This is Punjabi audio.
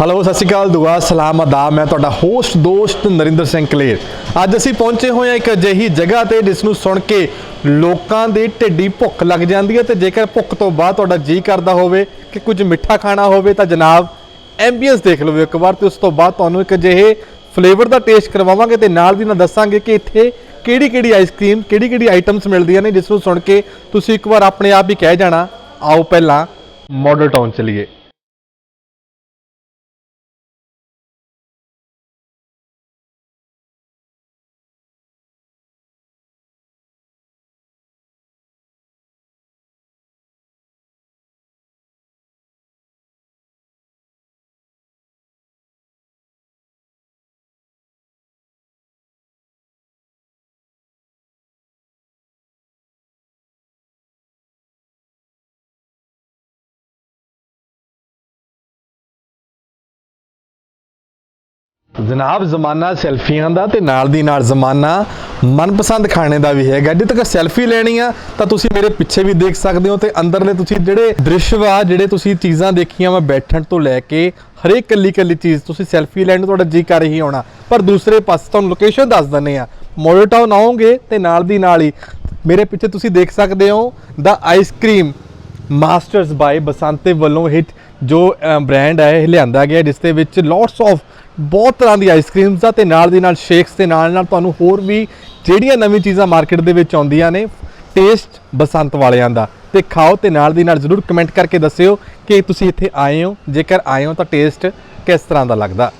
ਹੈਲੋ ਸਤਿ ਸ਼੍ਰੀ ਅਕਾਲ, ਦੁਆ, ਸਲਾਮ ਆਦਾਬ ਮੈਂ ਤੁਹਾਡਾ ਹੋਸਟ ਦੋਸਤ ਨਰਿੰਦਰ ਸਿੰਘ ਕਲੇਰ। ਅੱਜ ਅਸੀਂ ਪਹੁੰਚੇ ਹੋਏ ਹਾਂ ਇੱਕ ਅਜਿਹੀ ਜਗ੍ਹਾ ਤੇ ਜਿਸ ਨੂੰ ਸੁਣ ਕੇ ਲੋਕਾਂ ਦੀ ਢਿੱਡੀ ਭੁੱਖ ਲੱਗ ਜਾਂਦੀ ਹੈ ਤੇ ਜੇਕਰ ਭੁੱਖ ਤੋਂ ਬਾਅਦ ਤੁਹਾਡਾ ਜੀ ਕਰਦਾ ਹੋਵੇ ਕਿ ਕੁਝ ਮਿੱਠਾ ਖਾਣਾ ਹੋਵੇ ਤਾਂ ਜਨਾਬ ਐਂਬੀਅੰਸ ਦੇਖ ਲਓ ਇੱਕ ਵਾਰ ਤੇ ਉਸ ਤੋਂ ਬਾਅਦ ਤੁਹਾਨੂੰ ਇੱਕ ਅਜਿਹੇ ਫਲੇਵਰ ਦਾ ਟੇਸਟ ਕਰਵਾਵਾਂਗੇ ਤੇ ਨਾਲ ਦੀ ਨਾਲ ਦੱਸਾਂਗੇ ਕਿ ਇੱਥੇ ਕਿਹੜੀ ਕਿਹੜੀ ਆਈਸਕ੍ਰੀਮ ਕਿਹੜੀ ਕਿਹੜੀ ਆਈਟਮਸ ਮਿਲਦੀਆਂ ਨੇ, ਜਿਸ ਨੂੰ ਸੁਣ ਕੇ ਤੁਸੀਂ ਇੱਕ ਵਾਰ ਆਪਣੇ ਆਪ ਹੀ ਕਹਿ ਜਾਣਾ, ਆਓ ਪਹਿਲਾਂ ਮਾਡਲ ਟਾਊਨ ਚਲੀਏ। ਜਨਾਬ, ਜ਼ਮਾਨਾ ਸੈਲਫੀਆਂ ਦਾ ਤੇ ਨਾਲ ਦੀ ਨਾਲ ਜ਼ਮਾਨਾ ਮਨਪਸੰਦ ਖਾਣੇ ਦਾ ਵੀ ਹੈਗਾ। ਜੇ ਤੱਕ ਸੈਲਫੀ ਲੈਣੀ ਆ, ਤਾਂ ਤੁਸੀਂ ਮੇਰੇ ਪਿੱਛੇ ਵੀ ਦੇਖ ਸਕਦੇ ਹੋ ਤੇ ਅੰਦਰਲੇ ਤੁਸੀਂ ਜਿਹੜੇ ਦ੍ਰਿਸ਼ ਵਾ ਜਿਹੜੇ ਤੁਸੀਂ ਚੀਜ਼ਾਂ ਦੇਖੀਆਂ ਵਾ ਬੈਠਣ ਤੋਂ ਲੈ ਕੇ ਹਰੇਕ ਕੱਲੀ ਕੱਲੀ ਚੀਜ਼, ਤੁਸੀਂ ਸੈਲਫੀ ਲੈਣ ਨੂੰ ਤੁਹਾਡਾ ਜੀ ਕਰ ਹੀ ਆਉਣਾ। ਪਰ ਦੂਸਰੇ ਪਾਸੇ ਤੁਹਾਨੂੰ ਲੋਕੇਸ਼ਨ ਦੱਸ ਦਿੰਨੇ ਆ। ਮੋਡਲ ਆਉਂਗੇ ਆਓਗੇ ਤੇ ਨਾਲ ਦੀ ਨਾਲ ਹੀ ਮੇਰੇ ਪਿੱਛੇ ਤੁਸੀਂ ਦੇਖ ਸਕਦੇ ਹੋ ਦਾ ਆਈਸਕ੍ਰੀਮ ਮਾਸਟਰਸ ਬਾਈ ਬਸੰਤੇ ਵੱਲੋਂ ਹਿੱਟ ਜੋ ਬ੍ਰਾਂਡ ਹੈ ਇਹ ਲਿਆਂਦਾ ਗਿਆ, ਜਿਸ ਦੇ ਵਿੱਚ ਲੋਟਸ ਆਫ ਬਹੁਤ ਤਰ੍ਹਾਂ ਦੀ ਆਈਸਕ੍ਰੀਮਸ ਆ ਤੇ ਨਾਲ ਦੀ ਨਾਲ ਸ਼ੇਕਸ ਦੇ ਨਾਲ ਨਾਲ ਤੁਹਾਨੂੰ ਹੋਰ ਵੀ ਜਿਹੜੀਆਂ ਨਵੀਂ ਚੀਜ਼ਾਂ ਮਾਰਕੀਟ ਦੇ ਵਿੱਚ ਆਉਂਦੀਆਂ ਨੇ ਟੇਸਟ ਬਸੰਤ ਵਾਲਿਆਂ ਦਾ। ਤੇ ਖਾਓ ਤੇ ਨਾਲ ਦੀ ਨਾਲ ਜਰੂਰ ਕਮੈਂਟ ਕਰਕੇ ਦੱਸਿਓ ਕਿ ਤੁਸੀਂ ਇੱਥੇ ਆਏ ਹੋ। ਜੇਕਰ ਆਏ ਹੋ ਤਾਂ ਟੇਸਟ ਕਿਸ ਤਰ੍ਹਾਂ ਦਾ ਲੱਗਦਾ?